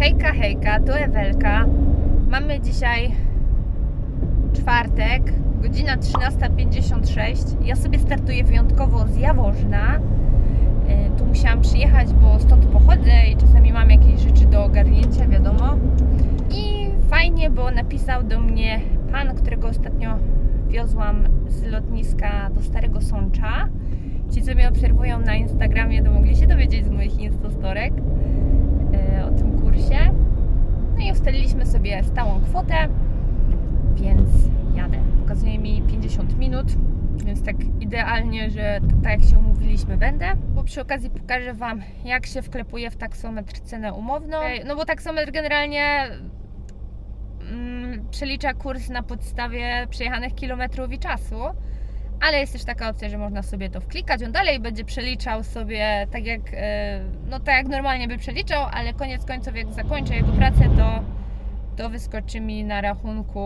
Hejka, hejka, tu Ewelka. Mamy dzisiaj czwartek, godzina 13.56. Ja sobie startuję wyjątkowo z Jaworzna. Y, Tu musiałam przyjechać, bo stąd pochodzę i czasami mam jakieś rzeczy do ogarnięcia, wiadomo. I fajnie, bo napisał do mnie pan, którego ostatnio wiozłam z lotniska do Starego Sącza. Ci, co mnie obserwują na Instagramie, to mogli się dowiedzieć z moich instastorek e, kursie. No i ustaliliśmy sobie stałą kwotę, więc jadę. Pokazuje mi 50 minut, więc tak idealnie, że tak jak się umówiliśmy będę. Bo przy okazji pokażę Wam, jak się wklepuje w taksometr cenę umowną. No bo taksometr generalnie mm, przelicza kurs na podstawie przejechanych kilometrów i czasu. Ale jest też taka opcja, że można sobie to wklikać. On dalej będzie przeliczał sobie tak jak, e, no tak jak normalnie by przeliczał, ale koniec końców jak zakończę jego pracę, to, to wyskoczy mi na rachunku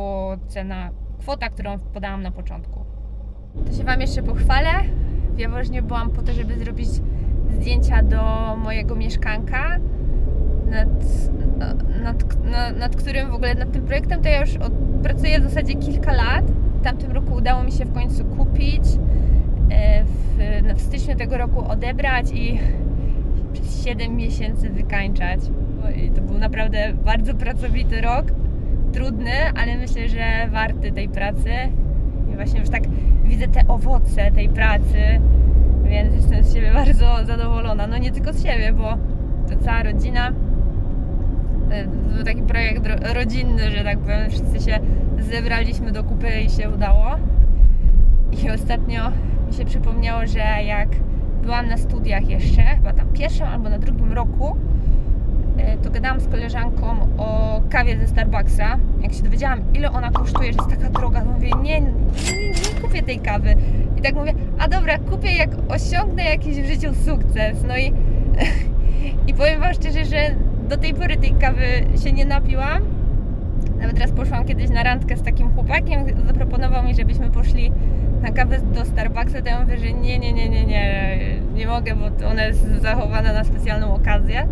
cena, kwota, którą podałam na początku. To się Wam jeszcze pochwalę. W Jaworznie byłam po to, żeby zrobić zdjęcia do mojego mieszkanka, nad, nad, nad, nad którym w ogóle, nad tym projektem to ja już od, pracuję w zasadzie kilka lat. Tamtym roku udało mi się w końcu kupić, e, w, w styczniu tego roku odebrać i przez 7 miesięcy wykańczać. Oj, to był naprawdę bardzo pracowity rok, trudny, ale myślę, że warty tej pracy. I właśnie już tak widzę te owoce tej pracy, więc jestem z siebie bardzo zadowolona. No nie tylko z siebie, bo to cała rodzina. Był taki projekt ro- rodzinny, że tak powiem. Wszyscy się zebraliśmy do kupy i się udało. I ostatnio mi się przypomniało, że jak byłam na studiach jeszcze, chyba tam pierwszym albo na drugim roku, e, to gadałam z koleżanką o kawie ze Starbucksa. Jak się dowiedziałam, ile ona kosztuje, że jest taka droga, to mówię, nie, nie, nie kupię tej kawy. I tak mówię, a dobra, kupię jak osiągnę jakiś w życiu sukces. No i, i powiem Wam szczerze, że do tej pory tej kawy się nie napiłam. Nawet raz poszłam kiedyś na randkę z takim chłopakiem, zaproponował mi, żebyśmy poszli na kawę do Starbucksa, to ja mówię, że nie, nie, nie, nie, nie, nie mogę, bo ona jest zachowana na specjalną okazję,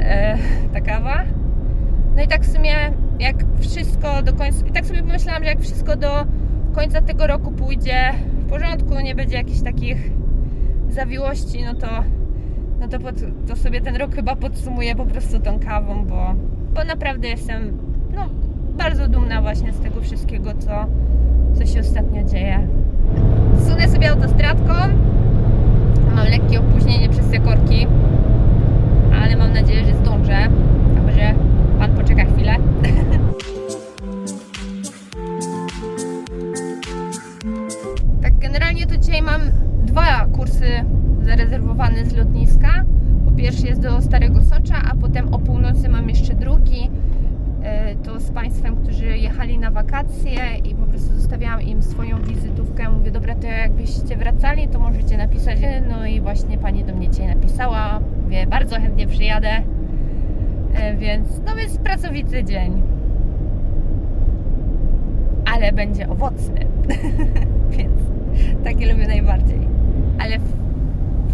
e, ta kawa. No i tak w sumie, jak wszystko do końca, i tak sobie pomyślałam, że jak wszystko do końca tego roku pójdzie w porządku, nie będzie jakichś takich zawiłości, no to, no to, pod, to sobie ten rok chyba podsumuję po prostu tą kawą, bo, bo naprawdę jestem no, bardzo dumna właśnie z tego wszystkiego, co, co się ostatnio dzieje. Zsunę sobie autostradką. Mam lekkie opóźnienie przez te korki, ale mam nadzieję, że zdążę. Z lotniska. Po pierwszy jest do Starego Socza, a potem o północy mam jeszcze drugi. E, To z Państwem, którzy jechali na wakacje i po prostu zostawiałam im swoją wizytówkę. Mówię, dobra, to jakbyście wracali, to możecie napisać. No i właśnie Pani do mnie dzisiaj napisała. Mówię, bardzo chętnie przyjadę. E, Więc, no więc pracowity dzień. Ale będzie owocny. więc takie lubię najbardziej. Ale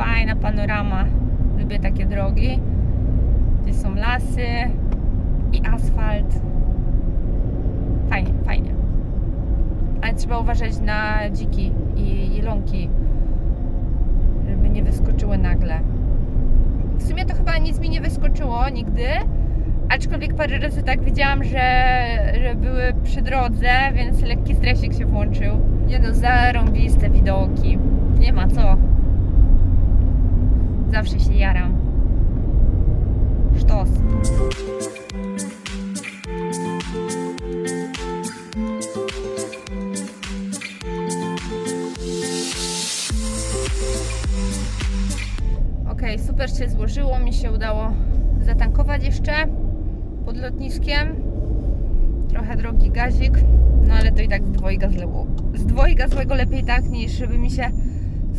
fajna panorama. Lubię takie drogi. Gdzie są lasy i asfalt. Fajnie, fajnie. Ale trzeba uważać na dziki i jelonki, żeby nie wyskoczyły nagle. W sumie to chyba nic mi nie wyskoczyło nigdy, aczkolwiek parę razy tak widziałam, że, że były przy drodze, więc lekki stresik się włączył. Nie no, zarąbiste widoki. Nie ma co. Zawsze się jaram. Sztos. Okej, super się złożyło. Mi się udało zatankować jeszcze pod lotniskiem. Trochę drogi gazik, no ale to i tak z dwojga zleło. Z dwojga złego lepiej tak, niż żeby mi się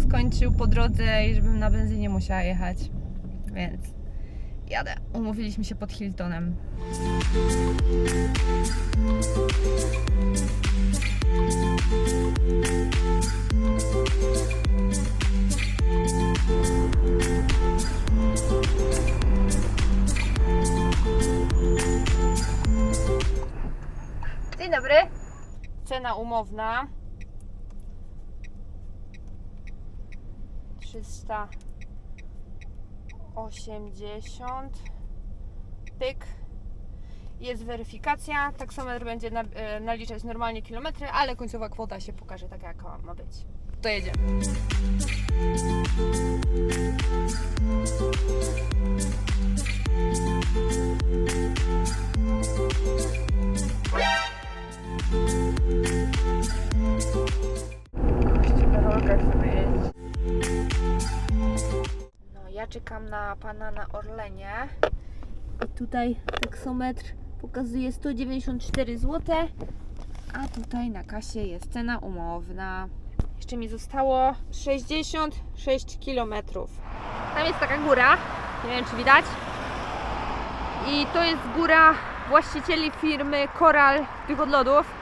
skończył po drodze i żebym na benzynie musiała jechać. Więc jadę. Umówiliśmy się pod Hiltonem. Dzień dobry. Cena umowna 380 pyk jest weryfikacja, taksometr będzie na, e, naliczać normalnie kilometry, ale końcowa kwota się pokaże taka jaka ma być. To jedziemy. Na pana na Orlenie. I tutaj taksometr pokazuje 194 zł, a tutaj na kasie jest cena umowna. Jeszcze mi zostało 66 km. Tam jest taka góra, nie wiem czy widać. I to jest góra właścicieli firmy Koral tych odlodów.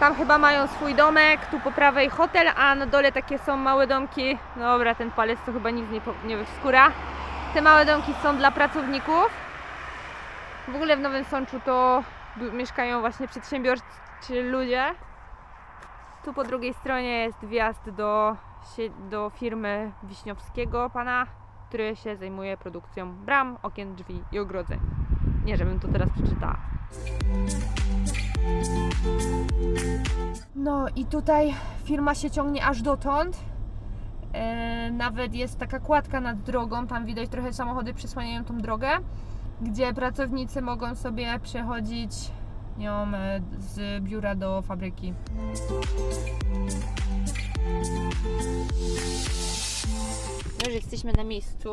Tam chyba mają swój domek, tu po prawej hotel, a na dole takie są małe domki. Dobra, ten palec to chyba nic nie, nie wskóra. Te małe domki są dla pracowników. W ogóle w Nowym Sączu to mieszkają właśnie przedsiębiorczy ludzie. Tu po drugiej stronie jest wjazd do, do firmy Wiśniowskiego pana, który się zajmuje produkcją bram, okien, drzwi i ogrodzeń. Nie, żebym to teraz przeczytała. No i tutaj firma się ciągnie aż dotąd. E, nawet jest taka kładka nad drogą, tam widać trochę samochody przysłaniają tą drogę, gdzie pracownicy mogą sobie przechodzić nią e, z biura do fabryki. No już jesteśmy na miejscu.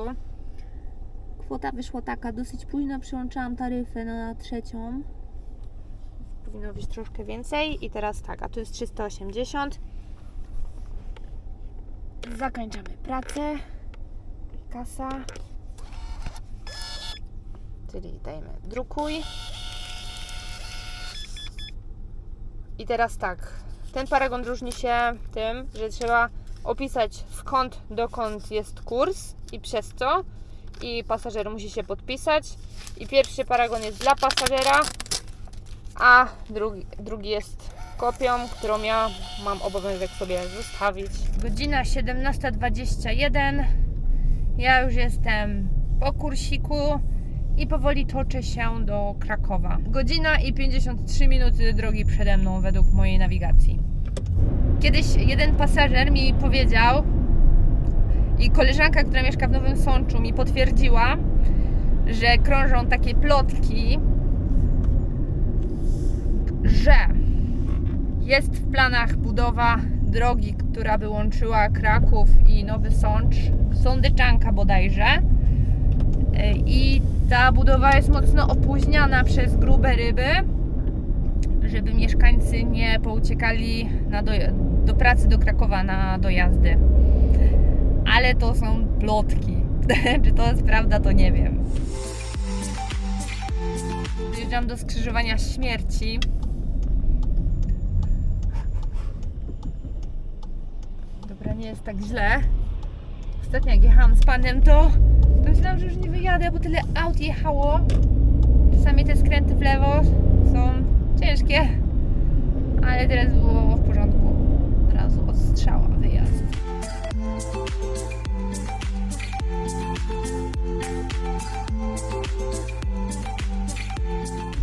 Kwota wyszła taka, dosyć późno przyłączałam taryfę na trzecią. Powinno być troszkę więcej i teraz tak, a tu jest 380. Zakończamy pracę. Kasa. Czyli dajemy drukuj. I teraz tak. Ten paragon różni się tym, że trzeba opisać skąd dokąd jest kurs i przez co. I pasażer musi się podpisać. I pierwszy paragon jest dla pasażera, a drugi, drugi jest kopią, którą ja mam obowiązek sobie zostawić. Godzina 17.21. Ja już jestem po kursiku i powoli toczę się do Krakowa. Godzina i 53 minuty drogi przede mną według mojej nawigacji. Kiedyś jeden pasażer mi powiedział i koleżanka, która mieszka w Nowym Sączu mi potwierdziła, że krążą takie plotki, że jest w planach budowa drogi, która by łączyła Kraków i Nowy Sącz, Sądeczanka bodajże. Yy, I ta budowa jest mocno opóźniana przez grube ryby, żeby mieszkańcy nie pouciekali do, do pracy do Krakowa na dojazdy. Ale to są plotki. Czy to jest prawda, to nie wiem. Dojeżdżam do skrzyżowania śmierci. Nie jest tak źle. Ostatnio jak jechałam z panem, to, to myślałam, że już nie wyjadę, bo tyle aut jechało. Czasami te skręty w lewo są ciężkie, ale teraz było w porządku. Od razu odstrzała wyjazd.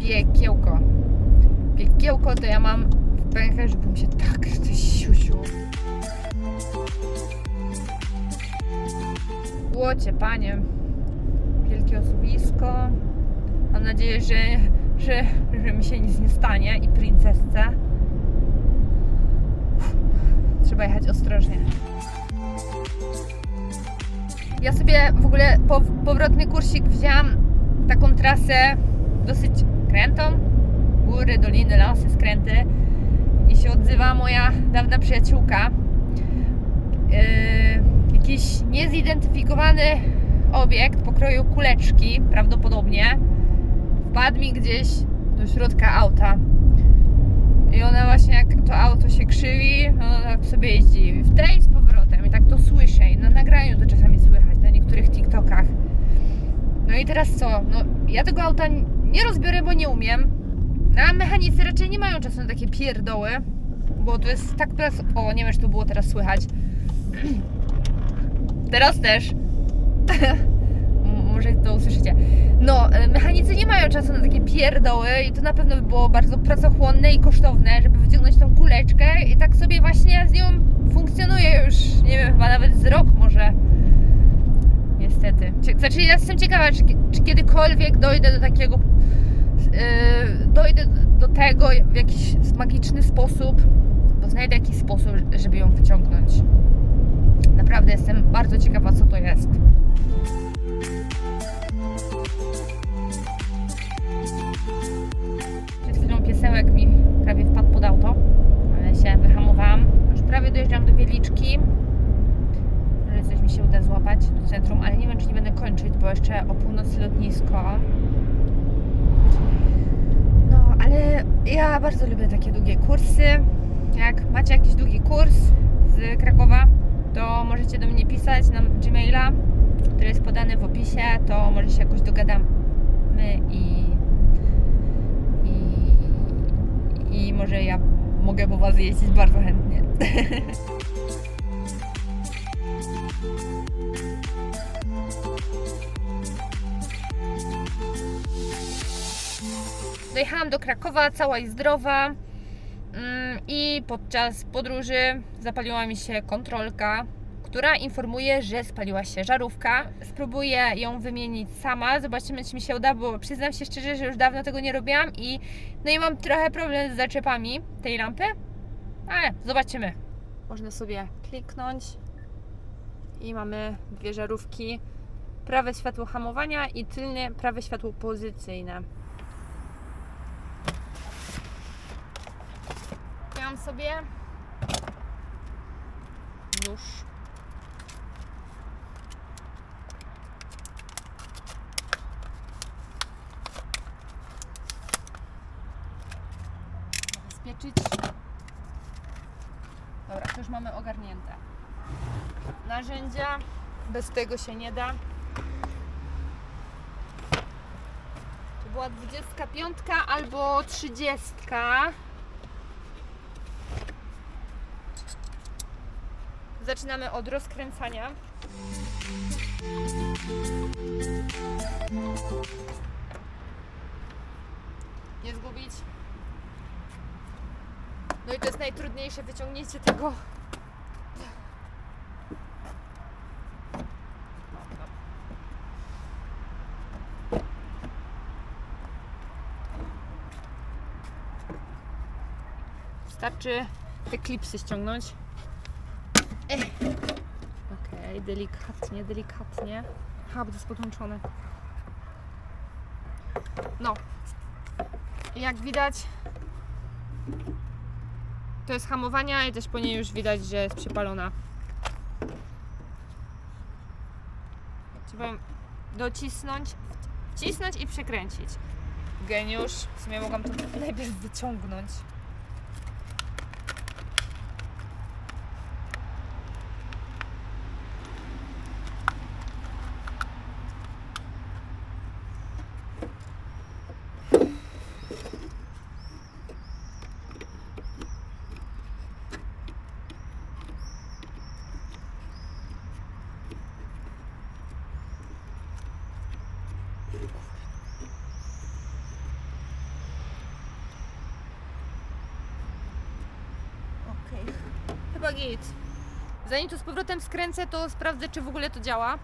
Piekiełko. Piekiełko to ja mam w pęcherz, żebym się tak coś siusiu. Łocie, panie. Wielkie osuwisko. Mam nadzieję, że, że, że mi się nic nie stanie i princesce. Trzeba jechać ostrożnie. Ja sobie w ogóle po, powrotny kursik wzięłam taką trasę dosyć krętą. Góry, doliny, lasy, skręty. I się odzywa moja dawna przyjaciółka. Yy, jakiś niezidentyfikowany obiekt pokroju kuleczki, prawdopodobnie, wpadł mi gdzieś do środka auta. I ona właśnie jak to auto się krzywi, ona tak sobie jeździ w tej z powrotem i tak to słyszę i na nagraniu to czasami słychać, na niektórych TikTokach. No i teraz co? No ja tego auta nie rozbiorę, bo nie umiem. No, a mechanicy raczej nie mają czasu na takie pierdoły, bo to jest tak pras... O, nie wiem, czy to było teraz słychać. Teraz też. Może to usłyszycie. No, e, mechanicy nie mają czasu na takie pierdoły i to na pewno by było bardzo pracochłonne i kosztowne, żeby wyciągnąć tą kuleczkę i tak sobie właśnie z nią funkcjonuje już, nie wiem, chyba nawet z rok może. Niestety. Znaczy, ja jestem ciekawa, czy, czy kiedykolwiek dojdę do takiego. Yy, dojdę do tego w jakiś magiczny sposób, bo znajdę jakiś sposób, żeby ją wyciągnąć. Naprawdę jestem bardzo ciekawa, co to jest. Przed chwilą piesełek mi prawie wpadł pod auto, ale się wyhamowałam. Już prawie dojeżdżam do Wieliczki. Może coś mi się uda złapać do centrum, ale nie wiem, czy nie będę kończyć, bo jeszcze o północy lotnisko. No, ale ja bardzo lubię takie długie kursy. Jak macie jakiś długi kurs z Krakowa, to możecie do mnie pisać na Gmaila, który jest podany w opisie, to może się jakoś dogadamy i, i, i może ja mogę po Was jeździć bardzo chętnie. Dojechałam do Krakowa cała i zdrowa i podczas podróży zapaliła mi się kontrolka, która informuje, że spaliła się żarówka. Spróbuję ją wymienić sama, zobaczymy czy mi się uda, bo przyznam się szczerze, że już dawno tego nie robiłam i no i mam trochę problem z zaczepami tej lampy, ale zobaczymy. Można sobie kliknąć i mamy dwie żarówki. Prawe światło hamowania i tylne prawe światło pozycyjne. Wziąłam sobie nóż. Zabezpieczyć. Dobra, to już mamy ogarnięte. Narzędzia. Bez tego się nie da. To była 25 albo 30. Zaczynamy od rozkręcania. Nie zgubić. No i to jest najtrudniejsze wyciągnięcie tego. Wystarczy te klipsy ściągnąć. Okej, delikatnie, delikatnie. Aha, bo jest podłączone. No. Jak widać, to jest hamowania i też po niej już widać, że jest przypalona. Trzeba docisnąć, wcisnąć i przekręcić. Geniusz. W sumie mogłam to najpierw wyciągnąć. Git. Zanim to z powrotem skręcę, to sprawdzę, czy w ogóle to działa.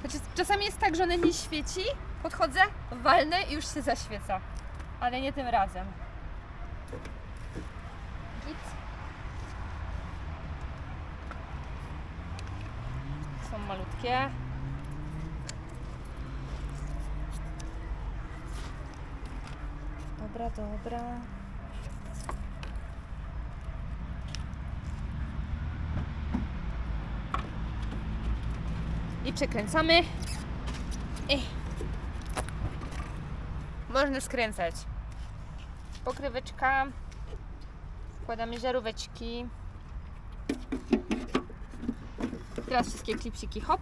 Znaczy, czasami jest tak, że one nie świeci, podchodzę, walnę i już się zaświeca. Ale nie tym razem. Git. Są malutkie. Dobra, dobra. I przekręcamy. I można skręcać. Pokryweczka. Wkładamy żaróweczki. Teraz wszystkie klipsiki hop.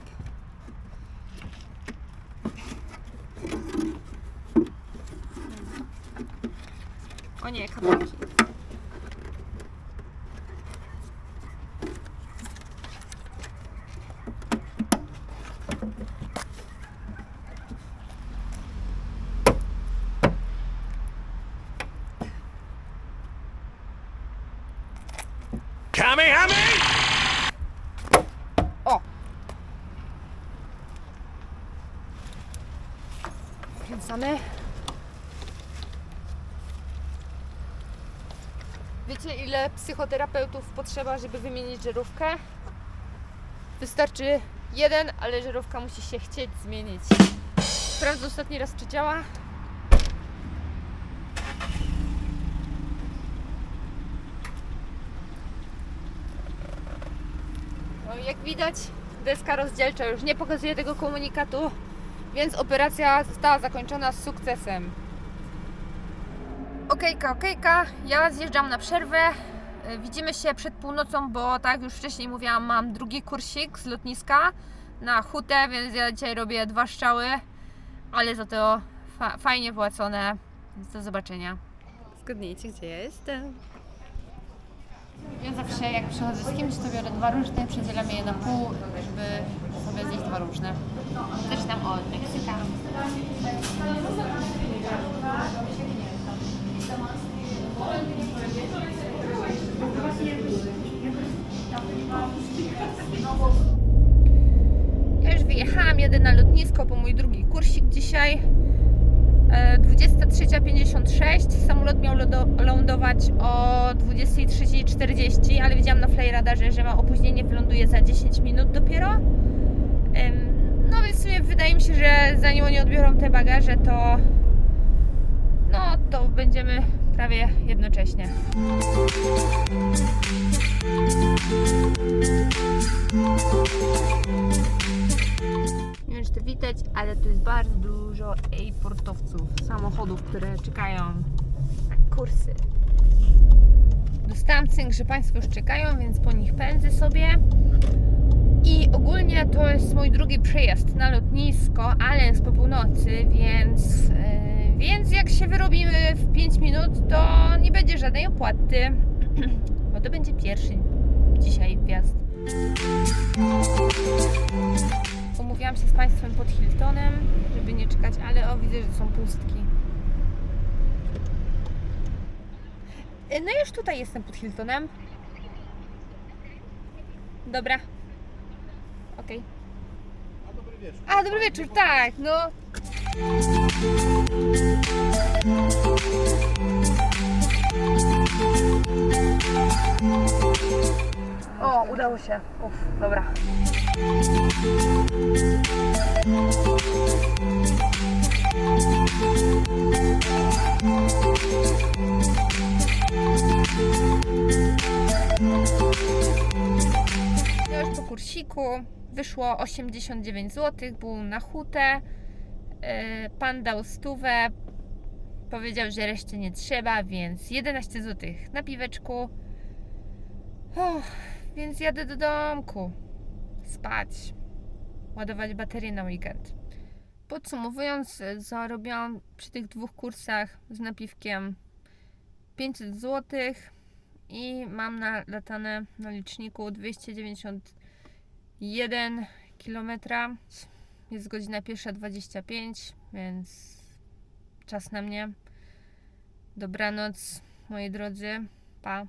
O nie, kabelki. Kamehameha! O! Kręcamy. Wiecie, ile psychoterapeutów potrzeba, żeby wymienić żarówkę? Wystarczy jeden, ale żarówka musi się chcieć zmienić. Sprawdzę ostatni raz, czy działa. No, jak widać, deska rozdzielcza już nie pokazuje tego komunikatu, więc operacja została zakończona z sukcesem. Okejka, okejka, ja zjeżdżam na przerwę. Y, Widzimy się przed północą, bo tak jak już wcześniej mówiłam, mam drugi kursik z lotniska na hutę, więc ja dzisiaj robię dwa strzały, ale za to fa- fajnie płacone. Więc do zobaczenia. Zgadnijcie, gdzie ja jestem. Ja zawsze jak przychodzę z kimś, to biorę dwa różne, przedzielamy je na pół, żeby sobie zjeść dwa różne. Zaczynam od Meksyka. Ja już wyjechałam, jadę na lotnisko po mój drugi kursik dzisiaj. E, 23.56. Samolot miał lądować o 23.40, ale widziałam na Flyradarze, że ma opóźnienie, wyląduje za 10 minut dopiero. No więc w sumie wydaje mi się, że zanim oni odbiorą te bagaże, to no to będziemy prawie jednocześnie. Nie wiem, czy to widać, ale tu jest bardzo dużo e-portowców, samochodów, które czekają na kursy. Dostałam cynk, że Państwo już czekają, więc po nich pędzę sobie. I ogólnie to jest mój drugi przyjazd na lotnisko, ale jest po północy, więc, yy, więc jak się wyrobimy w 5 minut, to nie będzie żadnej opłaty, bo to będzie pierwszy dzisiaj wjazd. Umówiłam się z Państwem pod Hiltonem, żeby nie czekać, ale o, widzę, że są pustki. No już tutaj jestem pod Hiltonem. Dobra. Okej. A, dobry wieczór, tak, no. O, udało się. Uf, dobra. Ja już po kursiku wyszło 89 zł, był na hutę. Yy, Pan dał stówę, powiedział, że reszty nie trzeba, więc 11 zł na piweczku. Uff, więc jadę do domku. Spać. Ładować baterię na weekend. Podsumowując, y, zarobiłam przy tych dwóch kursach z napiwkiem 500 zł i mam na latane na liczniku 291 km. Jest godzina 1.25, więc czas na mnie. Dobranoc, moi drodzy. Pa.